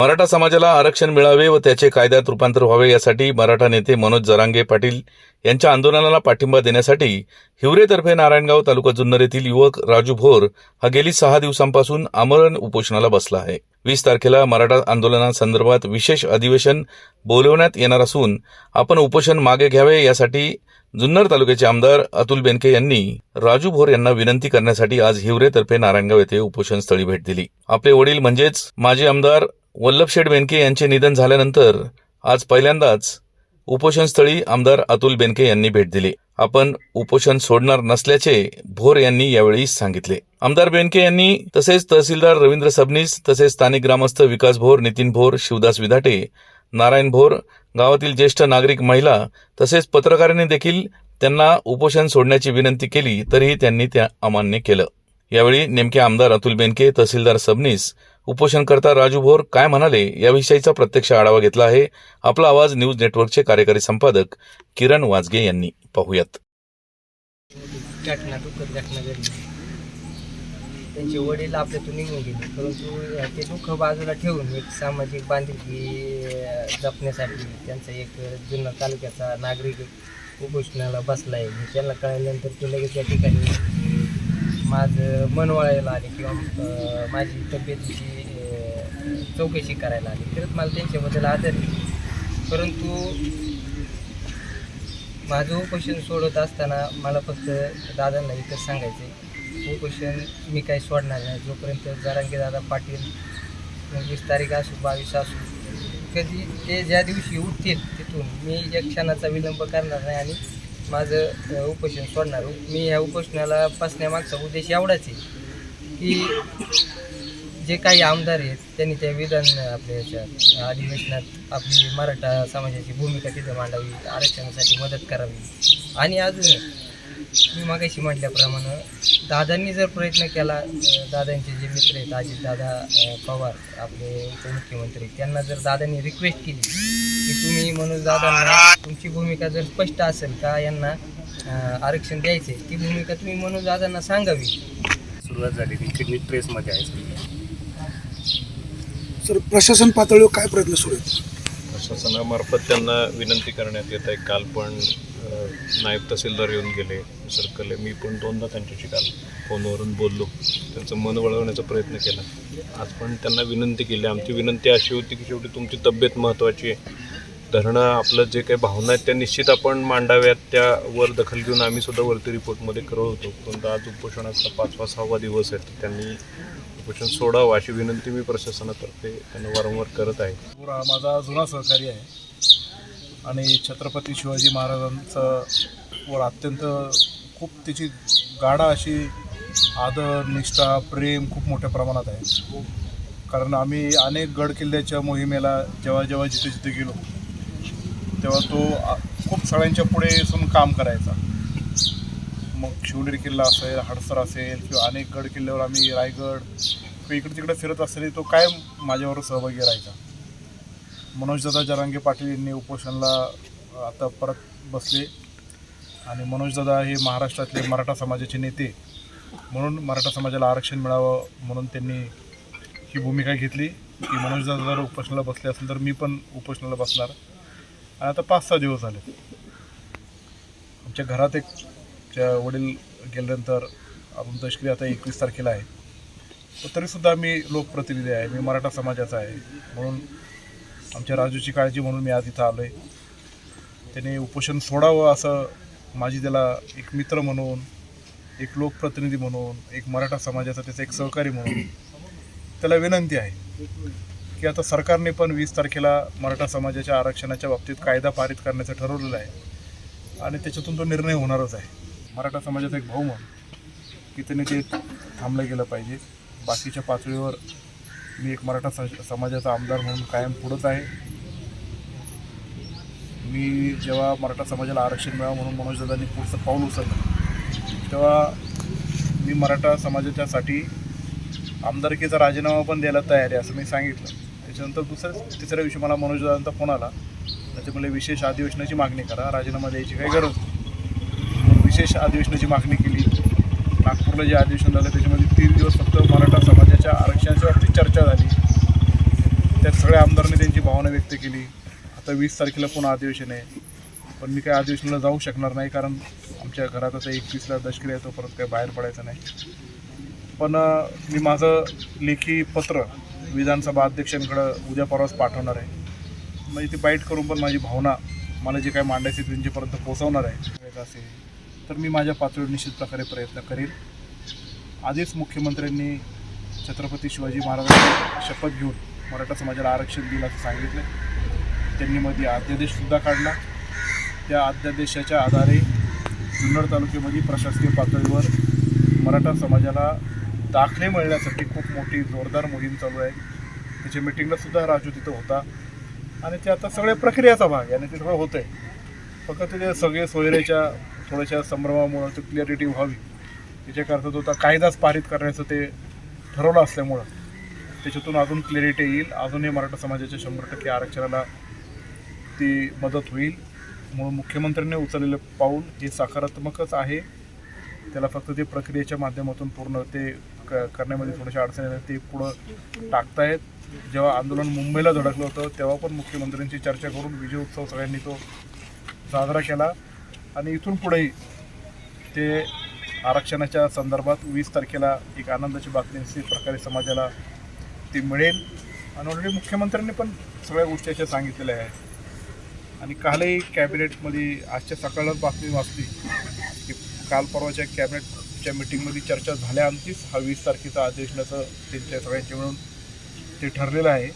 मराठा समाजाला आरक्षण मिळावे व त्याचे कायद्यात रूपांतर व्हावे यासाठी मराठा नेते मनोज जरांगे पाटील यांच्या आंदोलनाला पाठिंबा देण्यासाठी हिवरेतर्फे नारायणगाव तालुका जुन्नर येथील युवक राजू भोर हा गेली सहा दिवसांपासून आमरण उपोषणाला बसला आहे. वीस तारखेला मराठा आंदोलनासंदर्भात विशेष अधिवेशन बोलवण्यात येणार असून आपण उपोषण मागे घ्यावे यासाठी जुन्नर तालुक्याचे आमदार अतुल बेनके यांनी राजू भोर यांना विनंती करण्यासाठी आज हिवरेतर्फे नारायणगाव येथे उपोषण स्थळी भेट दिली. आपले वडील म्हणजेच माजी आमदार वल्लभशेठ बेनके यांचे निधन झाल्यानंतर आज पहिल्यांदाच उपोषणस्थळी आमदार अतुल बेनके यांनी भेट दिली. आपण उपोषण सोडणार नसल्याचे भोर यांनी यावेळी सांगितले. आमदार बेनके यांनी तसेच तहसीलदार रवींद्र सबनीस तसेच स्थानिक ग्रामस्थ विकास भोर नितीन भोर शिवदास विधाटे नारायण भोर गावातील ज्येष्ठ नागरिक महिला तसेच पत्रकारांनी देखील त्यांना उपोषण सोडण्याची विनंती केली तरीही त्यांनी त्या अमान्य केलं. यावेळी नेमके आमदार अतुल बेनके तहसीलदार सबनीस उपोषणकर्ता राजू भोर काय म्हणाले याविषयीचा प्रत्यक्ष आढावा घेतला आहे. आपला आवाज न्यूज नेटवर्कचे कार्यकारी संपादक किरण वाजगे यांनी. पाहूयात. त्यांचे वडील आपल्यातून निघून गेले. परंतु ते दुःख बाजूला ठेवून एक सामाजिक बांधिलकी जपण्यासाठी त्यांचा एक जुन्नर तालुक्याचा नागरिक उपोषणाला बसला आहे त्यांना कळल्यानंतर ते लगेच या ठिकाणी माझं मन वळायला आले किंवा माझी तब्येतीची चौकशी करायला आली. खरंच मला त्यांच्याबद्दल आदर परंतु माझं उपोषण सोडत असताना मला फक्त दादांना एकच सांगायचं आहे उपोषण मी काही सोडणार नाही. जोपर्यंत जरांगे दादा पाटील वीस तारीख असू बावीस असू कधी ते ज्या दिवशी उठतील तिथून मी एक क्षणाचा विलंब करणार नाही आणि माझं उपोषण सोडणार. मी ह्या उपोषणाला बसण्यामागचा उद्देश एवढाच आहे की जे काही आमदार आहेत त्यांनी त्या विधान आपल्या याच्या अधिवेशनात आपली मराठा समाजाची भूमिका तिथे मांडावी आरक्षणासाठी मदत करावी. आणि अजून मी मागाशी म्हटल्याप्रमाणे दादांनी जर प्रयत्न केला दादांचे जे मित्र आहेत अजितदादा दादा पवार आपले उपमुख्यमंत्री त्यांना जर दादांनी रिक्वेस्ट केली की तुम्ही मनोज दादांना तुमची भूमिका जर स्पष्ट असेल का यांना अं, आरक्षण द्यायचे ती भूमिका तुम्ही मनोज दादांना सांगावी. सुरुवात झालेली किडनी ट्रेसमध्ये आहे. सर प्रशासन पातळीवर काय प्रयत्न सुरू आहेत? प्रशासनामार्फत त्यांना विनंती करण्यात येत आहे. काल पण अ, नायब तहसीलदार येऊन गेले सर्कल. मी पण दोनदा त्यांच्याशी काल फोनवरून बोललो. त्यांचं मन वळवण्याचा प्रयत्न केला. आज पण त्यांना विनंती केली. आमची विनंती अशी होती की शेवटी तुमची तब्येत महत्त्वाची आहे. धरणं आपलं जे काही भावना आहेत त्या निश्चित आपण मांडाव्यात. त्यावर दखल घेऊन आम्ही सुद्धा वरती रिपोर्टमध्ये करत होतो. परंतु आज उपोषणाचा पाचवा सहावा दिवस आहे तर त्यांनी उपोषण सोडावं अशी विनंती मी प्रशासनातर्फे त्यांना वारंवार करत आहे. हा माझा जुना सहकारी आहे. आणि छत्रपती शिवाजी महाराजांचं वर अत्यंत खूप त्याची गाढा अशी आदर निष्ठा प्रेम खूप मोठ्या प्रमाणात आहे. कारण आम्ही अनेक गड किल्ल्याच्या मोहिमेला जेव्हा जेव्हा जिथे जिथे गेलो तेव्हा तो खूप सगळ्यांच्या पुढे येऊन काम करायचा. मग शिवनेरी किल्ला असेल हडसर असेल किंवा अनेक गड किल्ल्यावर आम्ही रायगड किंवा इकडे तिकडे फिरत असताना तो काय माझ्यावर सहभागी राहायचा. मनोजदादा जरांगे पाटील यांनी उपोषणाला आता परत बसले. आणि मनोजदादा हे महाराष्ट्रातले मराठा समाजाचे नेते. म्हणून मराठा समाजाला आरक्षण मिळावं म्हणून त्यांनी ही भूमिका घेतली. की मनोजदादा जर उपोषणाला बसले असेल तर मी पण उपोषणाला बसणार. आणि आता पाच सहा दिवस झाले. आमच्या घरात एक च्या वडील गेल्यानंतर आपण तशकरी आता एकवीस तारखेला आहे. तर तरीसुद्धा मी लोकप्रतिनिधी आहे मी मराठा समाजाचा आहे. म्हणून आमच्या राजूची काळजी म्हणून मी आज इथं आलो आहे त्याने उपोषण सोडावं असं माझी त्याला एक मित्र म्हणून एक लोकप्रतिनिधी म्हणून एक मराठा समाजाचा त्याचा एक सहकारी म्हणून त्याला विनंती आहे. की आता सरकारने पण वीस तारखेला मराठा समाजाच्या आरक्षणाच्या बाबतीत कायदा पारित करण्याचं ठरवलेलं आहे. आणि त्याच्यातून तो निर्णय होणारच आहे. मराठा समाजाचा एक भाऊ म्हणून की त्याने ते थांबलं गेलं पाहिजे. बाकीच्या पातळीवर मी एक मराठा स- समाजाचा आमदार म्हणून कायम पुढंच आहे. मी जेव्हा मराठा समाजाला आरक्षण मिळावं म्हणून मनोजदादांनी पुढचं पाऊल उचललं तेव्हा मी मराठा समाजाच्यासाठी आमदारकीचा राजीनामा पण द्यायला तयार आहे असं मी सांगितलं. त्याच्यानंतर दुसऱ्या तिसऱ्या दिवशी मला मनोजदादांचा फोन आला. त्याचे मला विशेष अधिवेशनाची मागणी करा. राजीनामा द्यायची काही गरज नाही. विशेष अधिवेशनाची मागणी केली. नागपूरला जे अधिवेशन झालं त्याच्यामध्ये तीन दिवस फक्त मराठा समाजाच्या आरक्षणाच्या बाबतीत चर्चा झाली. त्यात सगळ्या भावना व्यक्त केली. आता वीस तारखेला पुन्हा अधिवेशन आहे. पण मी काय अधिवेशनाला जाऊ शकणार नाही कारण आमच्या घरात आता एकवीसला दशक्रिया आहे परत काही बाहेर पडायचं नाही. पण मी माझं लेखी पत्र विधानसभा अध्यक्षांकडं उद्या परवाच पाठवणार आहे. म्हणजे ते बाईट करून पण माझी भावना मला जे काय मांडायचे त्यांच्यापर्यंत पोहोचवणार आहे. असेल तर मी माझ्या पातळीवर निश्चित प्रकारे प्रयत्न करेन. आधीच मुख्यमंत्र्यांनी छत्रपती शिवाजी महाराजांची शपथ घेऊन मराठा समाजाला आरक्षण दिलं असं सांगितलं. त्यांनी मध्ये अध्यादेशसुद्धा काढला. त्या अध्यादेशाच्या आधारे जुन्नर तालुक्यामध्ये प्रशासकीय पातळीवर मराठा समाजाला दाखले मिळण्यासाठी खूप मोठी जोरदार मोहीम चालू आहे. त्याच्या मिटिंगला सुद्धा राजू तिथं होता. आणि ते आता सगळ्या प्रक्रियाचा भाग आणि ते सगळं होतं आहे फक्त ते सगळे सोयऱ्याच्या थोड्याशा संभ्रमामुळं ते क्लिअरिटी व्हावी. त्याच्याकरता तो आता कायदाच पारित करण्याचं ते ठरवलं असल्यामुळं त्याच्यातून अजून क्लिअरिटी येईल. अजूनही मराठा समाजाच्या शंभर टक्के आरक्षणाला ती मदत होईल. म्हणून मुख्यमंत्र्यांनी उचललेलं पाऊल हे सकारात्मकच आहे. त्याला फक्त ते प्रक्रियेच्या माध्यमातून पूर्ण ते क करण्यामध्ये थोड्याशा अडचणी आहेत ते पुढं टाकतायत. जेव्हा आंदोलन मुंबईला धडकलं होतं तेव्हा पण मुख्यमंत्र्यांची चर्चा करून विजय उत्सव सगळ्यांनी तो साजरा केला. आणि इथून पुढेही ते आरक्षणाच्या संदर्भात वीस तारखेला एक आनंदाची बातमी अशी प्रकारे समाजाला ती मिळेल. आणि ऑलरेडी मुख्यमंत्र्यांनी पण सगळ्या गोष्टी अशा सांगितलेल्या आहेत. आणि कालही कॅबिनेटमध्ये आजच्या सकाळच बातमी वाचली. काल परवाच्या कॅबिनेटच्या मिटिंगमध्ये चर्चा झाल्या झाल्यानंतरच हा वीस तारखेचा आदेश त्यांच्या सगळ्यांच्या मिळून ते ठरलेलं आहे.